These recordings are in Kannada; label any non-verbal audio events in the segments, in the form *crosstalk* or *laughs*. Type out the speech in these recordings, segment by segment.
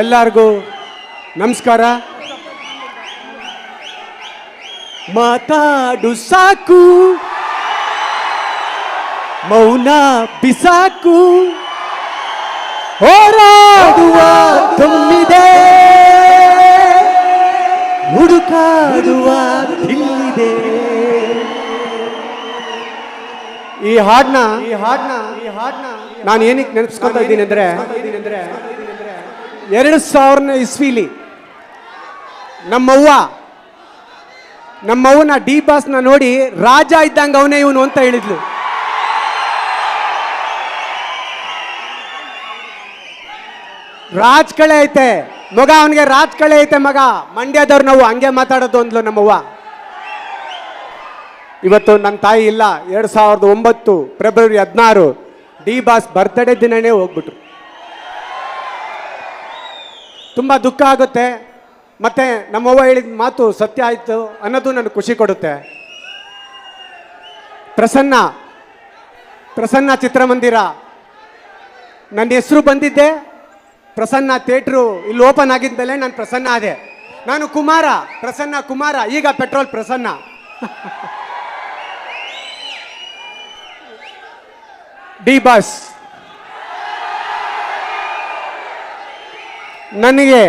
ಎಲ್ಲರಿಗೂ ನಮಸ್ಕಾರ. ಮಾತಾಡು ಸಾಕು. ಮೌನ ಬಿಸಾಕು. ಹೋರಾಡುವ ತುಂಬಿದೆ. ಹುಡುಕಾಡುವ ಇಲ್ಲಿದೆ ಈ ಹಾಡ್ನ ಈ ಹಾಡ್ನ ಈ ಹಾಡ್ನ ನಾನು ಏನಕ್ಕೆ ನೆನಪಿಸ್ಕೊತಾ ಇದ್ದೀನಿ ಅಂದ್ರೆ ಎರಡು ಸಾವಿರನೇ ಇಸ್ವಿಲಿ ನಮ್ಮವ್ವ, ನಮ್ಮವ್ವನ ಡಿ ಬಾಸ್ನ ನೋಡಿ ರಾಜ ಇದ್ದಂಗೆ ಅವನೇ ಇವನು ಅಂತ ಹೇಳಿದ್ಲು. ರಾಜ್ ಕಳೆ ಐತೆ, ಮಗ ಅವನಿಗೆ ರಾಜ್ ಕಳೆ ಐತೆ ಮಗ. ಮಂಡ್ಯದವ್ರು ನಾವು, ಹಂಗೆ ಮಾತಾಡೋದು ಅಂದ್ಲು ನಮ್ಮವ್ವ. ಇವತ್ತು ನನ್ನ ತಾಯಿ ಇಲ್ಲ, ಎರಡು ಸಾವಿರದ ಒಂಬತ್ತು ಫೆಬ್ರವರಿ ಹದಿನಾರು ಡಿ ಬಾಸ್ ಬರ್ತ್ಡೇ ದಿನನೇ ಹೋಗ್ಬಿಟ್ರು. ತುಂಬ ದುಃಖ ಆಗುತ್ತೆ. ಮತ್ತೆ ನಮ್ಮವ್ವ ಹೇಳಿದ ಮಾತು ಸತ್ಯ ಆಯಿತು ಅನ್ನೋದು ನನಗೆ ಖುಷಿ ಕೊಡುತ್ತೆ. ಪ್ರಸನ್ನ ಪ್ರಸನ್ನ ಚಿತ್ರಮಂದಿರ. ನನ್ನ ಹೆಸರು ಬಂದಿದ್ದೆ. ಪ್ರಸನ್ನ ಥಿಯೇಟ್ರು ಇಲ್ಲಿ ಓಪನ್ ಆಗಿದ್ಮೇಲೆ ನಾನು ಪ್ರಸನ್ನ ಆದೆ. ನಾನು ಕುಮಾರ, ಪ್ರಸನ್ನ ಕುಮಾರ, ಈಗ ಪೆಟ್ರೋಲ್ ಪ್ರಸನ್ನ. *laughs* D boss. ನನಗೆ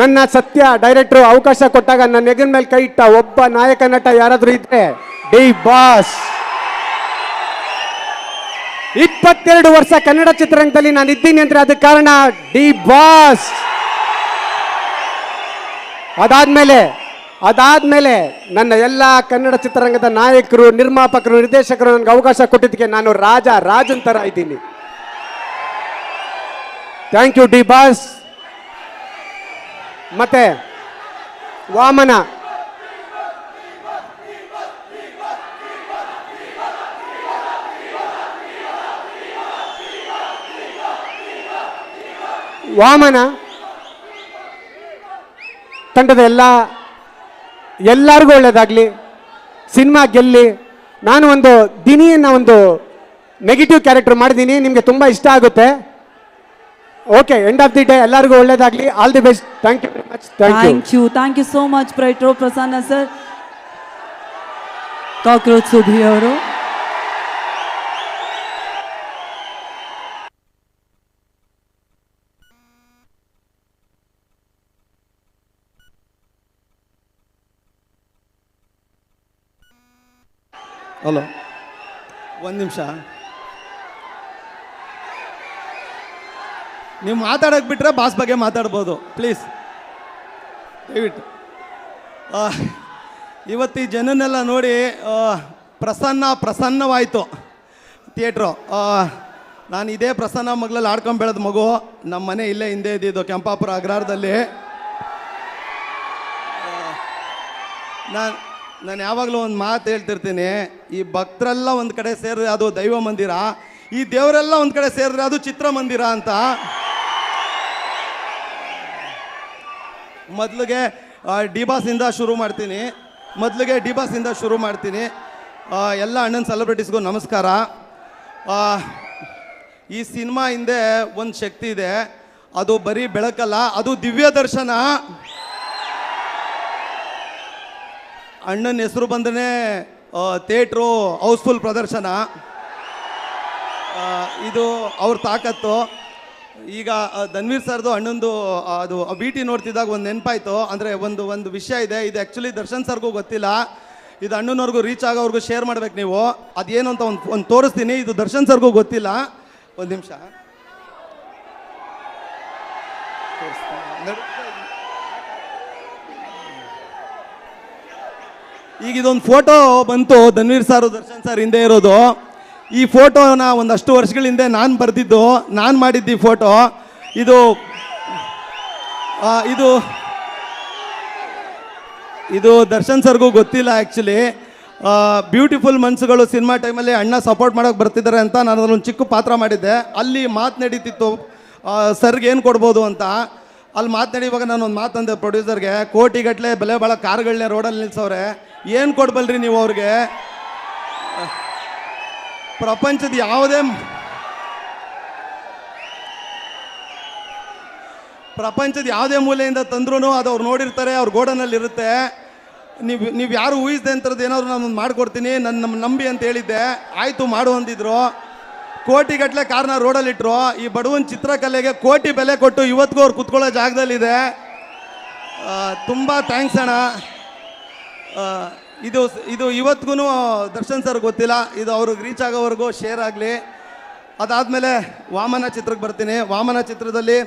ನನ್ನ ಸತ್ಯ ಡೈರೆಕ್ಟ್ರು ಅವಕಾಶ ಕೊಟ್ಟಾಗ ನನ್ನ ಹೆಗನ ಮೇಲೆ ಕೈ ಇಟ್ಟ ಒಬ್ಬ ನಾಯಕ ನಟ ಯಾರಾದರೂ ಇದ್ರೆ ಡಿ ಬಾಸ್. ಇಪ್ಪತ್ತೆರಡು ವರ್ಷ ಕನ್ನಡ ಚಿತ್ರರಂಗದಲ್ಲಿ ನಾನು ಇದ್ದೀನಿ ಅಂದ್ರೆ ಅದಕ್ಕೆ ಕಾರಣ ಡಿ ಬಾಸ್. ಅದಾದ್ಮೇಲೆ ಅದಾದ್ಮೇಲೆ ನನ್ನ ಎಲ್ಲ ಕನ್ನಡ ಚಿತ್ರರಂಗದ ನಾಯಕರು, ನಿರ್ಮಾಪಕರು, ನಿರ್ದೇಶಕರು ನನಗೆ ಅವಕಾಶ ಕೊಟ್ಟಿದ್ದಕ್ಕೆ ನಾನು ರಾಜ ರಾಜನ್ ತರ ಇದ್ದೀನಿ. Thank you D boss. ಮತ್ತೆ ವಾಮನ. ವಾಮನ ತಂಡದ ಎಲ್ಲ, ಎಲ್ಲರಿಗೂ ಒಳ್ಳೆಯದಾಗಲಿ ಸಿನಿಮಾ ಗೆಲ್ಲಿ. ನಾನು ಒಂದು ದಿನಿಯನ್ನ ಒಂದು ನೆಗೆಟಿವ್ ಕ್ಯಾರೆಕ್ಟರ್ ಮಾಡಿದ್ದೀನಿ. ನಿಮಗೆ ತುಂಬ ಇಷ್ಟ ಆಗುತ್ತೆ. Okay end of the day ಎಲ್ಲರಿಗೂ ಒಳ್ಳೇದಾಗಲಿ. All the best thank you very much thank you thank you so much ಪ್ರೈಟ್ರೋ Prasanna sir. Cockroach Sudhi ಅವರು ಹಲೋ ಒಂದು ನಿಮಿಷ ನೀವು ಮಾತಾಡೋಕೆ ಬಿಟ್ಟರೆ ಬಾಸ್ ಬಗ್ಗೆ ಮಾತಾಡ್ಬೋದು. ಪ್ಲೀಸ್ ದಯವಿಟ್ಟು. ಇವತ್ತು ಈ ಜನನ್ನೆಲ್ಲ ನೋಡಿ ಪ್ರಸನ್ನ ಪ್ರಸನ್ನವಾಯಿತು. ಥಿಯೇಟ್ರು. ನಾನು ಇದೇ ಪ್ರಸನ್ನ ಮಗಳಲ್ಲಿ ಆಡ್ಕೊಂಡು ಬೆಳೆದ ಮಗು. ನಮ್ಮ ಮನೆ ಇಲ್ಲೇ ಹಿಂದೆ ಇದ್ದಿದ್ದು ಕೆಂಪಾಪುರ ಅಗ್ರಾರದಲ್ಲಿ. ನಾನು ನಾನು ಯಾವಾಗಲೂ ಒಂದು ಮಾತು ಹೇಳ್ತಿರ್ತೀನಿ. ಈ ಭಕ್ತರೆಲ್ಲ ಒಂದು ಕಡೆ ಸೇರಿದ್ರೆ ಅದು ದೈವ ಮಂದಿರ. ಈ ದೇವರೆಲ್ಲ ಒಂದು ಕಡೆ ಸೇರಿದ್ರೆ ಅದು ಚಿತ್ರಮಂದಿರ ಅಂತ. ಮೊದಲಿಗೆ ಡಿ ಬಾಸಿಂದ ಶುರು ಮಾಡ್ತೀನಿ. ಮೊದಲಿಗೆ ಡಿ ಬಾಸಿಂದ ಶುರು ಮಾಡ್ತೀನಿ. ಎಲ್ಲ ಅಣ್ಣನ ಸೆಲೆಬ್ರಿಟೀಸ್ಗೂ ನಮಸ್ಕಾರ. ಈ ಸಿನಿಮಾ ಹಿಂದೆ ಒಂದು ಶಕ್ತಿ ಇದೆ. ಅದು ಬರೀ ಬೆಳಕಲ್ಲ, ಅದು ದಿವ್ಯ ದರ್ಶನ. ಅಣ್ಣನ ಹೆಸರು ಬಂದನೇ ಥಿಯೇಟ್ರು ಹೌಸ್ಫುಲ್ ಪ್ರದರ್ಶನ. ಇದು ಅವ್ರ ತಾಕತ್ತು. ಈಗ ಧನ್ವೀರ್ ಸರ್ದು ಅಣ್ಣಂದು ಅದು ಬಿ ಟಿ ನೋಡ್ತಿದ್ದಾಗ ಒಂದು ನೆನಪಾಯ್ತು. ಅಂದರೆ ಒಂದು ಒಂದು ವಿಷಯ ಇದೆ. ಇದು ಆ್ಯಕ್ಚುಲಿ ದರ್ಶನ್ ಸರ್ಗೂ ಗೊತ್ತಿಲ್ಲ. ಇದು ಅಣ್ಣನವ್ರಿಗೂ ರೀಚ್ ಆಗೋವ್ರಿಗೂ ಶೇರ್ ಮಾಡ್ಬೇಕು ನೀವು. ಅದೇನು ಅಂತ ಒಂದು ಒಂದು ತೋರಿಸ್ತೀನಿ. ಇದು ದರ್ಶನ್ ಸರ್ಗೂ ಗೊತ್ತಿಲ್ಲ. ಒಂದು ನಿಮಿಷ. ಈಗ ಇದೊಂದು ಫೋಟೋ ಬಂತು. ಧನ್ವೀರ್ ಸರ್, ದರ್ಶನ್ ಸರ್ ಹಿಂದೆ ಇರೋದು. ಈ ಫೋಟೋನ ಒಂದಷ್ಟು ವರ್ಷಗಳ ಹಿಂದೆ ನಾನು ಬರೆದಿದ್ದು, ನಾನು ಮಾಡಿದ್ದು ಈ ಫೋಟೋ, ಇದು ಇದು ಇದು ದರ್ಶನ್ ಸರ್ಗೂ ಗೊತ್ತಿಲ್ಲ ಆ್ಯಕ್ಚುಲಿ ಬ್ಯೂಟಿಫುಲ್ ಮನ್ಸುಗಳು ಸಿನಿಮಾ ಟೈಮಲ್ಲಿ ಅಣ್ಣ ಸಪೋರ್ಟ್ ಮಾಡೋಕೆ ಬರ್ತಿದ್ದಾರೆ ಅಂತ ನಾನು ಅದನ್ನೊಂದು ಚಿಕ್ಕ ಪಾತ್ರ ಮಾಡಿದ್ದೆ. ಅಲ್ಲಿ ಮಾತು ನಡೀತಿತ್ತು. ಸರ್ಗೆ ಏನು ಕೊಡ್ಬೋದು ಅಂತ. ಅಲ್ಲಿ ಮಾತನಾಡಿವಾಗ ನಾನು ಒಂದು ಮಾತಂದೆ ಪ್ರೊಡ್ಯೂಸರ್ಗೆ ಕೋಟಿಗಟ್ಟಲೆ ಬೆಲೆ ಭಾಳ ಕಾರ್ಗಳನ್ನೇ ರೋಡಲ್ಲಿ ನಿಲ್ಸವ್ರೆ. ಏನು ಕೊಡ್ಬಲ್ರಿ ನೀವು ಅವ್ರಿಗೆ? ಪ್ರಪಂಚದ ಯಾವುದೇ ಪ್ರಪಂಚದ ಯಾವುದೇ ಮೂಲೆಯಿಂದ ತಂದ್ರೂ ಅದು ಅವ್ರು ನೋಡಿರ್ತಾರೆ, ಅವ್ರ ಗೋಡನಲ್ಲಿ ಇರುತ್ತೆ ನೀವು ನೀವು ಯಾರು ಊಹಿಸಿದೆ ಅಂತರದ್ದು ಏನಾದ್ರು ನಾನು ಮಾಡಿಕೊಡ್ತೀನಿ ನನ್ನ ನಮ್ಮ ನಂಬಿ ಅಂತ ಹೇಳಿದ್ದೆ. ಆಯಿತು ಮಾಡು ಅಂದಿದ್ರು. ಕೋಟಿಗಟ್ಟಲೆ ಕಾರ್ನ ರೋಡಲ್ಲಿಟ್ಟರು ಈ ಬಡವನ ಚಿತ್ರಕಲೆಗೆ ಕೋಟಿ ಬೆಲೆ ಕೊಟ್ಟು ಇವತ್ತಿಗೂ ಅವ್ರು ಕುತ್ಕೊಳ್ಳೋ ಜಾಗದಲ್ಲಿದೆ. ತುಂಬ ಥ್ಯಾಂಕ್ಸ್ ಅಣ್ಣ. ಇದು ಇದು ಇವತ್ತಿಗೂ ದರ್ಶನ್ ಸರ್ ಗೊತ್ತಿಲ್ಲ. ಇದು ಅವ್ರಿಗೆ ರೀಚ್ ಆಗೋವರೆಗೂ ಶೇರ್ ಆಗಲಿ. ಅದಾದಮೇಲೆ ವಾಮನ ಚಿತ್ರಕ್ಕೆ ಬರ್ತೀನಿ. ವಾಮನ ಚಿತ್ರದಲ್ಲಿ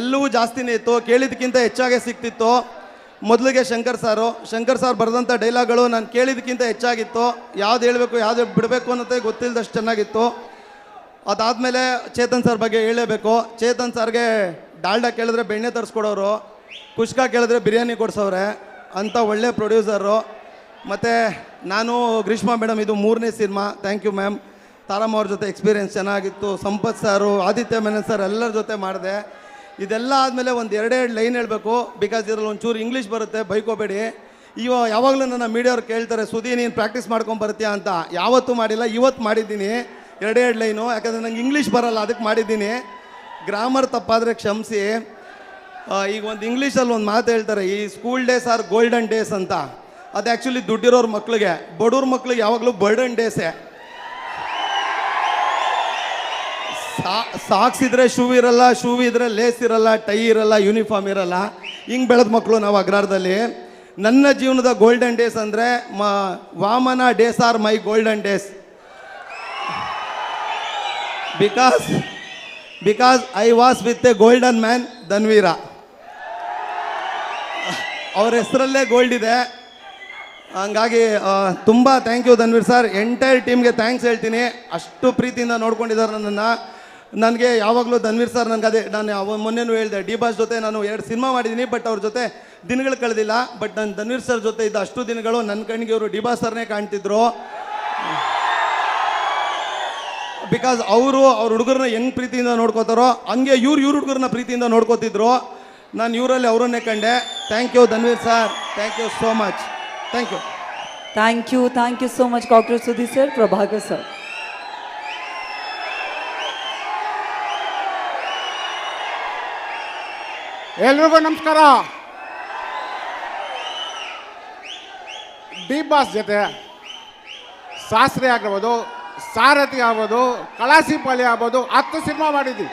ಎಲ್ಲವೂ ಜಾಸ್ತಿನೇ ಇತ್ತು. ಕೇಳಿದ್ದಕ್ಕಿಂತ ಹೆಚ್ಚಾಗೆ ಸಿಕ್ತಿತ್ತು. ಮೊದಲಿಗೆ ಶಂಕರ್ ಸಾರು. ಶಂಕರ್ ಸಾರ್ ಬರೆದಂಥ ಡೈಲಾಗ್ಗಳು ನಾನು ಕೇಳಿದ್ದಕ್ಕಿಂತ ಹೆಚ್ಚಾಗಿತ್ತು. ಯಾವ್ದು ಹೇಳಬೇಕು, ಯಾವ್ದು ಬಿಡಬೇಕು ಅನ್ನೋದೇ ಗೊತ್ತಿಲ್ಲದಷ್ಟು ಚೆನ್ನಾಗಿತ್ತು. ಅದಾದಮೇಲೆ ಚೇತನ್ ಸರ್ ಬಗ್ಗೆ ಹೇಳಲೇಬೇಕು ಚೇತನ್ ಸರ್ಗೆ ಡಾಲ್ಡಾ ಕೇಳಿದ್ರೆ ಬೆಣ್ಣೆ ತರಿಸ್ಕೊಡೋರು, ಕುಷ್ಕ ಕೇಳಿದ್ರೆ ಬಿರಿಯಾನಿ ಕೊಡ್ಸೋರೆ ಅಂಥ ಒಳ್ಳೆ ಪ್ರೊಡ್ಯೂಸರು ಮತ್ತು ನಾನು ಗ್ರೀಷ್ಮಾ ಮೇಡಮ್, ಇದು ಮೂರನೇ cinema. Thank you ma'am Taramma ಅವ್ರ ಜೊತೆ ಎಕ್ಸ್ಪೀರಿಯೆನ್ಸ್ ಚೆನ್ನಾಗಿತ್ತು. ಸಂಪತ್ ಸಾರು, ಆದಿತ್ಯ ಮೆನನ್ ಸರ್ ಎಲ್ಲರ ಜೊತೆ ಮಾಡಿದೆ. ಇದೆಲ್ಲ ಆದಮೇಲೆ ಒಂದು ಎರಡೆರಡು ಲೈನ್ ಹೇಳಬೇಕು. ಬಿಕಾಸ್ ಇದರಲ್ಲಿ ಒಂಚೂರು ಇಂಗ್ಲೀಷ್ ಬರುತ್ತೆ, ಬೈಕೋಬೇಡಿ. ಇವ ಯಾವಾಗಲೂ ನನ್ನ ಮೀಡಿಯವ್ರು ಕೇಳ್ತಾರೆ ಸುದಿ ನೀನು ಪ್ರಾಕ್ಟೀಸ್ ಮಾಡ್ಕೊಂಡು ಬರ್ತೀಯಾ ಅಂತ. ಯಾವತ್ತೂ ಮಾಡಿಲ್ಲ, ಇವತ್ತು ಮಾಡಿದ್ದೀನಿ. ಎರಡೆರಡು ಲೈನು. ಯಾಕಂದರೆ ನಂಗೆ ಇಂಗ್ಲೀಷ್ ಬರಲ್ಲ, ಅದಕ್ಕೆ ಮಾಡಿದ್ದೀನಿ. ಗ್ರಾಮರ್ ತಪ್ಪಾದರೆ ಕ್ಷಮಿಸಿ. ಈಗ ಒಂದು ಇಂಗ್ಲೀಷಲ್ಲಿ ಒಂದು ಮಾತು ಹೇಳ್ತಾರೆ, ಈ school days are golden days ಅಂತ. ಅದು ಆ್ಯಕ್ಚುಲಿ ದುಡ್ಡಿರೋರ ಮಕ್ಕಳಿಗೆ ಬಡವ್ರ ಮಕ್ಳಿಗೆ ಯಾವಾಗಲೂ ಬರ್ಡನ್ ಡೇಸೆ ಸಾಕ್ಸ್ ಇದ್ರೆ ಶೂ ಇರಲ್ಲ ಶೂ ಇದ್ರೆ ಲೇಸ್ ಇರಲ್ಲ ಟೈ ಇರಲ್ಲ ಯೂನಿಫಾರ್ಮ್ ಇರಲ್ಲ. ಹಿಂಗೆ ಬೆಳೆದ ಮಕ್ಕಳು ನಾವು ಅಗ್ರಾರದಲ್ಲಿ. ನನ್ನ ಜೀವನದ ಗೋಲ್ಡನ್ ಡೇಸ್ ಅಂದರೆ ಮ, Vamana days are my golden days because because I was with a golden man Dhanveera ಅವ್ರ ಹೆಸರಲ್ಲೇ ಗೋಲ್ಡ್ ಇದೆ. ಹಂಗಾಗಿ ತುಂಬ thank you Dhanveer sir entire ಟೀಮ್ಗೆ ಥ್ಯಾಂಕ್ಸ್ ಹೇಳ್ತೀನಿ. ಅಷ್ಟು ಪ್ರೀತಿಯಿಂದ ನೋಡ್ಕೊಂಡಿದ್ದಾರೆ ನನ್ನನ್ನು. ನನಗೆ ಯಾವಾಗಲೂ ಧನ್ವೀರ್ ಸರ್ ನನಗೆ ಅದೇ, ನಾನು ಮೊನ್ನೆನೂ ಹೇಳಿದೆ, ಡಿ ಬಾಸ್ ಜೊತೆ ನಾನು ಎರಡು ಸಿನಿಮಾ ಮಾಡಿದ್ದೀನಿ ಬಟ್ ಅವ್ರ ಜೊತೆ ದಿನಗಳು ಕಳೆದಿಲ್ಲ. ಬಟ್ ನಾನು ಧನ್ವೀರ್ ಸರ್ ಜೊತೆ ಇದ್ದ ಅಷ್ಟು ದಿನಗಳು ನನ್ನ ಕಣ್ಣಿಗೆ ಅವರು ಡಿ ಬಾಸ್ ಸರ್ನೇ ಕಾಣ್ತಿದ್ರು. ಬಿಕಾಸ್ ಅವರು, ಅವ್ರ ಹುಡುಗರನ್ನ ಹೆಂಗ್ ಪ್ರೀತಿಯಿಂದ ನೋಡ್ಕೋತಾರೋ, ಹಂಗೆ ಇವ್ರು, ಇವ್ರ ಹುಡುಗರನ್ನ ಪ್ರೀತಿಯಿಂದ ನೋಡ್ಕೋತಿದ್ರು. ನಾನು ಇವರಲ್ಲಿ ಅವರನ್ನೇ ಕಂಡೆ. Thank you Dhanveer sir thank you so much thank you thank you thank you so much doctor Sudhi sir Prabhakar sir ಎಲ್ರಿಗೂ ನಮಸ್ಕಾರ. ಡಿ ಬಾಸ್ ಜೊತೆ ಶಾಸ್ತ್ರಿ ಆಗಿರ್ಬೋದು ಸಾರಥಿ ಆಗ್ಬೋದು ಕಳಾಸಿಪಾಲಿ ಆಗ್ಬೋದು ಹತ್ತು ಸಿನಿಮಾ ಮಾಡಿದ್ವಿ.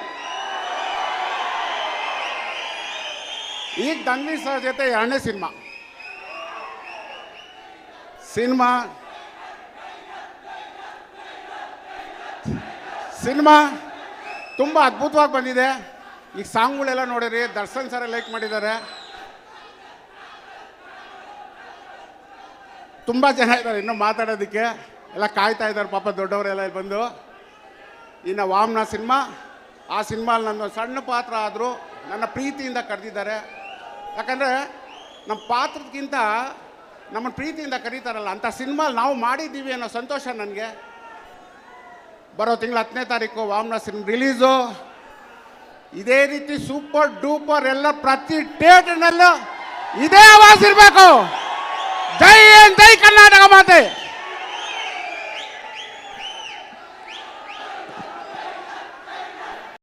ಈಗ ಧನ್ವೀರ್ ಸರ್ ಜೊತೆ ಎರಡನೇ ಸಿನಿಮಾ. ಸಿನಿಮಾ. ಸಿನಿಮಾ ತುಂಬ ಅದ್ಭುತವಾಗಿ ಬಂದಿದೆ. ಈಗ ಸಾಂಗ್ಗಳೆಲ್ಲ ನೋಡಿರಿ, ದರ್ಶನ್ ಸರ ಲೈಕ್ ಮಾಡಿದ್ದಾರೆ. ತುಂಬ ಜನ ಇದ್ದಾರೆ ಇನ್ನೂ ಮಾತಾಡೋದಕ್ಕೆ. ಎಲ್ಲ ಕಾಯ್ತಾ ಇದ್ದಾರೆ, ಪಾಪ ದೊಡ್ಡವರೆಲ್ಲ ಇಲ್ಲಿ ಬಂದು. ಇನ್ನು ವಾಮ್ನ ಸಿನಿಮಾ, ಆ ಸಿನಿಮಾಲಿ ನನ್ನ ಸಣ್ಣ ಪಾತ್ರ ಆದರೂ ನನ್ನ ಪ್ರೀತಿಯಿಂದ ಕರೆದಿದ್ದಾರೆ. ಯಾಕಂದರೆ, ನಮ್ಮ ಪಾತ್ರಕ್ಕಿಂತ ನಮ್ಮನ್ನು ಪ್ರೀತಿಯಿಂದ ಕರೀತಾರಲ್ಲ ಅಂಥ ಸಿನಿಮಾ ನಾವು ಮಾಡಿದ್ದೀವಿ ಅನ್ನೋ ಸಂತೋಷ ನನಗೆ. ಬರೋ ತಿಂಗಳ ಹತ್ತನೇ ತಾರೀಕು ವಾಮನ ಸಿನಿಮಾ ರಿಲೀಸು. ಇದೇ ರೀತಿ ಸೂಪರ್ ಡೂಪರ್ ಎಲ್ಲ ಪ್ರತಿ ಥಿಯೇಟರ್ನಲ್ಲೂ ಇದೇ ಆವಾಜ್ ಇರಬೇಕು. ಜೈ ಜೈ ಕರ್ನಾಟಕ ಮಾತೆ!